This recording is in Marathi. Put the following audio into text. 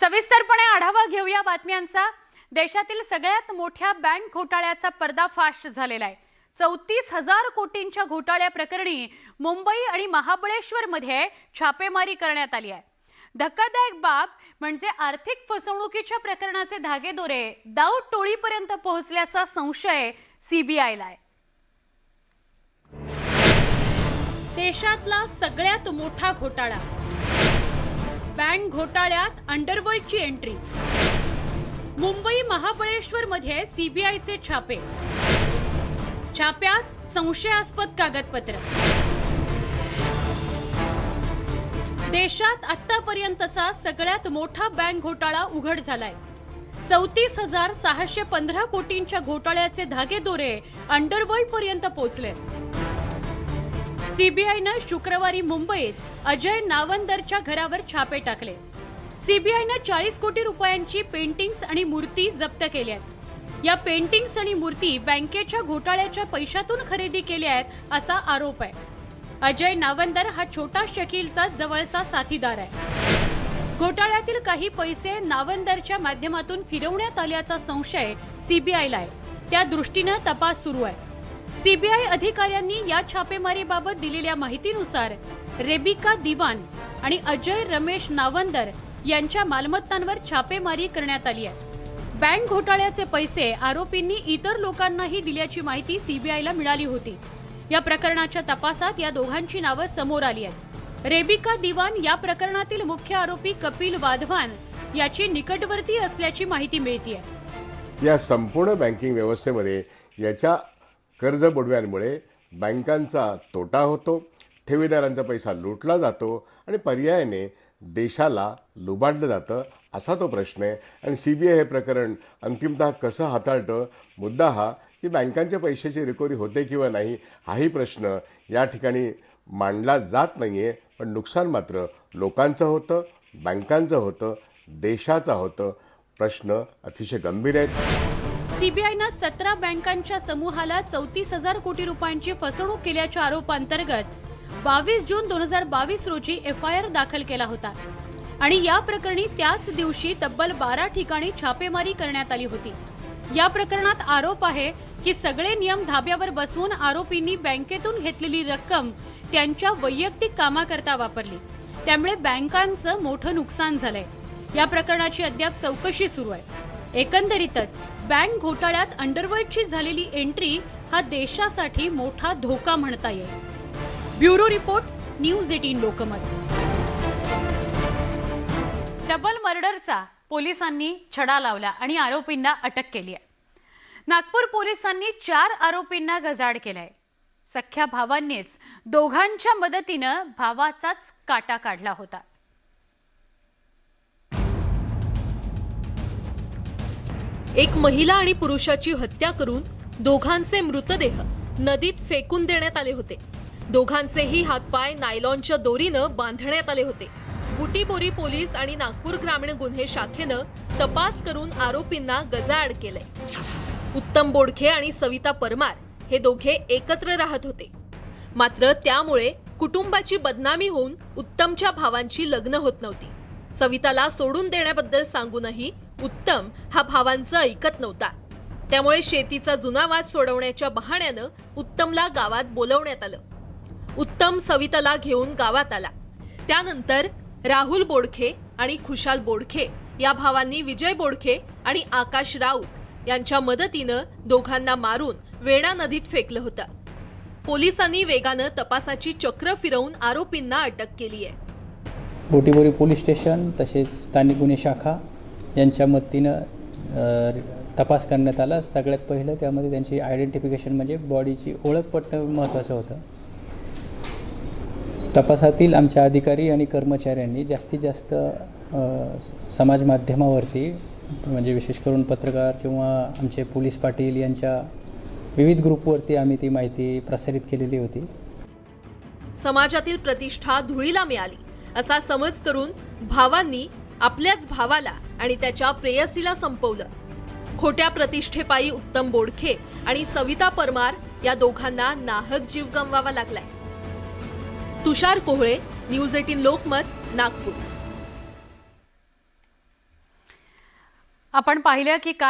सविस्तरपणे आढावा घेऊया बातम्यांचा. देशातील सगळ्यात मोठ्या बँक घोटाळ्याचा पर्दाफाश झालेला आहे. चौतीस हजार कोटींच्या घोटाळ्याप्रकरणी मुंबई आणि महाबळेश्वरमध्ये छापेमारी करण्यात आली आहे. धक्कादायक बाब म्हणजे आर्थिक फसवणुकीच्या प्रकरणाचे धागेदोरे दाऊ टोळीपर्यंत पोहोचल्याचा संशय सीबीआयला आहे. देशातला सगळ्यात मोठा घोटाळा. बँक घोटाळ्यात अंडरवर्ल्डची एंट्री मुंबई महाबळेश्वर मध्ये सीबीआयचे छापे. छाप्यात संशयास्पद कागदपत्र. देशात आतापर्यंतचा सगळ्यात मोठा बँक घोटाळा उघड झालाय. चौतीस हजार सहाशे पंधरा कोटींच्या घोटाळ्याचे धागेदोरे अंडरवर्ल्ड पर्यंत पोहोचले सीबीआयनं शुक्रवारी मुंबईत अजय नावंदरच्या घरावर छापे टाकले. सीबीआयनं चाळीस कोटी रुपयांची पेंटिंग्स आणि मूर्ती जप्त केल्या आहेत. या पेंटिंग्स आणि मूर्ती बँकेच्या घोटाळ्याच्या पैशातून खरेदी केल्या आहेत असा आरोप आहे. अजय नावंदर हा छोटा शकीलचा जवळचा साथीदार आहे. घोटाळ्यातील काही पैसे नावंदरच्या माध्यमातून फिरवण्यात आल्याचा संशय सीबीआयला आहे. त्या दृष्टीनं तपास सुरू आहे. सीबीआय अधिकाऱ्यांनी या छापेमारीबाबत दिलेल्या माहितीनुसार रेबिका दिवान आणि अजय रमेश नावंदर यांच्या मालमत्तांवर छापेमारी करण्यात आली आहे. बँक घोटाळ्याचे पैसे आरोपींनी इतर लोकांनाही दिल्याची माहिती सीबीआयला मिळाली होती. या प्रकरणाच्या तपासात या दोघांची नावं समोर आली आहेत. रेबिका दिवान या प्रकरणातील मुख्य आरोपी कपिल वाधवान याची निकटवर्ती असल्याची माहिती मिळतीये. या संपूर्ण बँकिंग व्यवस्थेमध्ये याच्या कर्ज बुडव्यांमुळे बँकांचा तोटा होतो ठेवीदारांचा पैसा लुटला जातो आणि पर्यायाने देशाला लुबाडलं जातं असा तो प्रश्न आहे. आणि सी बी आय हे प्रकरण अंतिमतः कसं हाताळतं? मुद्दा हा की बँकांच्या पैशाची रिकव्हरी होते किंवा नाही हाही प्रश्न या ठिकाणी मांडला जात नाही आहे पण नुकसान मात्र लोकांचं होतं बँकांचं होतं देशाचं होतं. प्रश्न अतिशय गंभीर आहेत. सीबीआयनं सतरा बँकांच्या समूहाला चौतीस हजार कोटी रुपयांची फसवणूक केल्याच्या आरोपांतर्गत बावीस जून दोन हजार बावीस रोजी एफ आय आर दाखल केला होता. आणि या प्रकरणी त्याच दिवशी तब्बल बारा ठिकाणी छापेमारी करण्यात आली होती. या प्रकरणात आरोप आहे की सगळे नियम धाब्यावर बसवून आरोपींनी बँकेतून घेतलेली रक्कम त्यांच्या वैयक्तिक कामाकरता वापरली. त्यामुळे बँकांचं मोठं नुकसान झालंय. या प्रकरणाची अद्याप चौकशी सुरू आहे. एकंदरीतच बँक घोटाळ्यात अंडरवर्ल्डची झालेली एंट्री हा देशासाठी मोठा धोका म्हणता येईल. Bureau report news eighteen Lokmat. Double मर्डरचा पोलिसांनी छडा लावला आणि आरोपींना अटक केली आहे. नागपूर पोलिसांनी चार आरोपींना गजाड केलाय. सख्या भावांनीच दोघांच्या मदतीनं भावाचाच काटा काढला होता. एक महिला आणि पुरुषाची हत्या करून दोघांचे मृतदेह नदीत फेकून देण्यात आले होते. दोघांचेही हातपाय नायलॉनच्या दोरीनं बांधण्यात आले होते. बुटीबोरी पोलीस आणि नागपूर ग्रामीण गुन्हे शाखेनं तपास करून आरोपींना गजाआड केलंय. उत्तम बोडखे आणि सविता परमार हे दोघे एकत्र राहत होते. मात्र त्यामुळे कुटुंबाची बदनामी होऊन उत्तमच्या भावांची लग्न होत नव्हती. सविताला सोडून देण्याबद्दल सांगूनही उत्तम हा भावांचं ऐकत नव्हता. त्यामुळे शेतीचा जुना वाद सोडवण्याच्या बहाण्यानं उत्तमला गावात बोलवण्यात आलं. उत्तम सविताला घेऊन गावात आला. त्यानंतर राहुल बोडखे आणि खुशाल बोडखे या भावांनी विजय बोडखे आणि आकाश राऊत यांच्या मदतीनं दोघांना मारून वेणा नदीत फेकलं होतं. पोलिसांनी वेगानं तपासाची चक्र फिरवून आरोपींना अटक केली आहे बोटीबोरी पोलीस स्टेशन तसेच स्थानिक गुन्हे शाखा यांच्या मदतीनं तपास करण्यात आला. सगळ्यात पहिलं त्यामध्ये त्यांची आयडेंटिफिकेशन म्हणजे बॉडीची ओळख पटणं महत्त्वाचं होतं. तपासातील आमच्या अधिकारी आणि कर्मचाऱ्यांनी जास्तीत जास्त समाज माध्यमावरती म्हणजे विशेष करून पत्रकार किंवा आमचे पोलीस पाटील यांच्या विविध ग्रुपवरती आम्ही ती माहिती प्रसारित केलेली होती. समाजातील प्रतिष्ठा धुळीला मिळाली असा समज करून भावांनी आपल्याच भावाला आणि त्याच्या प्रेयसीला संपवलं. खोट्या प्रतिष्ठेपायी उत्तम बोडखे आणि सविता परमार या दोघांना नाहक जीव गमवावा लागलाय. Tushar Kohale news eighteen Lokmat Nagpur. आपण पाहिलं की काय